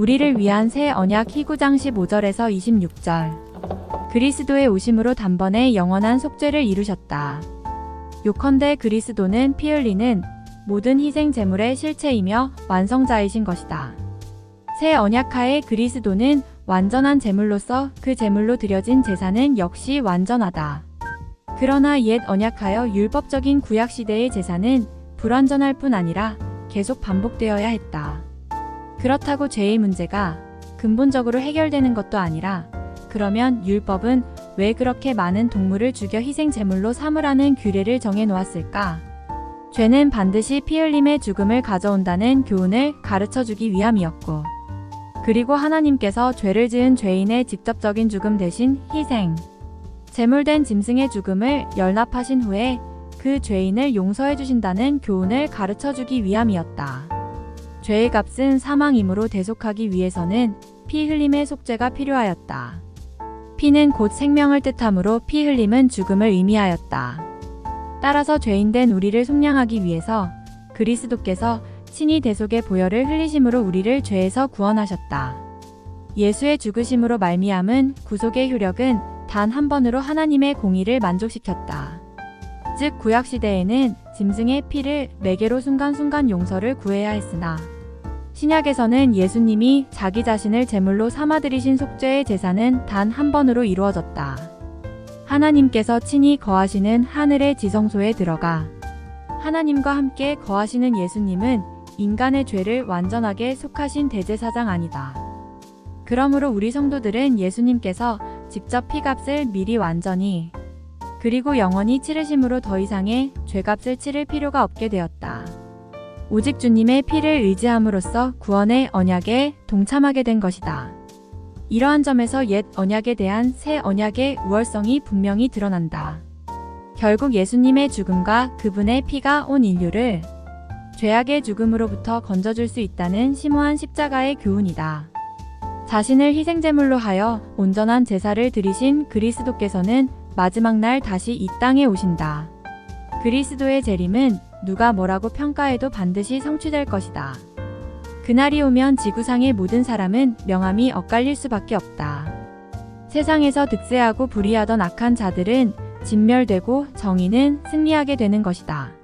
우리를 위한 새 언약 희구장 15절에서 26절. 그리스도의 오심으로 단번에 영원한 속죄를 이루셨다. 요컨대 그리스도는 피 흘리는 모든 희생 제물의 실체이며 완성자이신 것이다. 새 언약하에 그리스도는 완전한 제물로서 그 제물로 드려진 제사는 역시 완전하다. 그러나 옛 언약하여 율법적인 구약 시대의 제사는 불완전할 뿐 아니라 계속 반복되어야 했다. 그렇다고 죄의 문제가 근본적으로 해결되는 것도 아니라 그러면 율법은 왜 그렇게 많은 동물을 죽여 희생 제물로 삼으라는 규례를 정해 놓았을까? 죄는 반드시 피 흘림의 죽음을 가져온다는 교훈을 가르쳐 주기 위함이었고 그리고 하나님께서 죄를 지은 죄인의 직접적인 죽음 대신 희생, 제물된 짐승의 죽음을 열납하신 후에 그 죄인을 용서해 주신다는 교훈을 가르쳐 주기 위함이었다. 죄의 값은 사망이므로 대속하기 위해서는 피 흘림의 속죄가 필요하였다. 피는 곧 생명을 뜻하므로 피 흘림은 죽음을 의미하였다. 따라서 죄인된 우리를 속량하기 위해서 그리스도께서 친히 대속의 보혈을 흘리심으로 우리를 죄에서 구원하셨다. 예수의 죽으심으로 말미암은 구속의 효력은 단 한 번으로 하나님의 공의를 만족시켰다. 즉 구약 시대에는 짐승의 피를 매개로 순간순간 용서를 구해야 했으나 신약에서는 예수님이 자기 자신을 제물로 삼아들이신 속죄의 제사는 단 한 번으로 이루어졌다. 하나님께서 친히 거하시는 하늘의 지성소에 들어가 하나님과 함께 거하시는 예수님은 인간의 죄를 완전하게 속하신 대제사장 아니다. 그러므로 우리 성도들은 예수님께서 직접 피값을 미리 완전히 그리고 영원히 치르심으로 더 이상의 죄값을 치를 필요가 없게 되었다. 오직 주님의 피를 의지함으로써 구원의 언약에 동참하게 된 것이다. 이러한 점에서 옛 언약에 대한 새 언약의 우월성이 분명히 드러난다. 결국 예수님의 죽음과 그분의 피가 온 인류를 죄악의 죽음으로부터 건져줄 수 있다는 심오한 십자가의 교훈이다. 자신을 희생제물로 하여 온전한 제사를 드리신 그리스도께서는 마지막 날 다시 이 땅에 오신다. 그리스도의 재림은 누가 뭐라고 평가해도 반드시 성취될 것이다. 그날이 오면 지구상의 모든 사람은 명함이 엇갈릴 수밖에 없다. 세상에서 득세하고 불의하던 악한 자들은 진멸되고 정의는 승리하게 되는 것이다.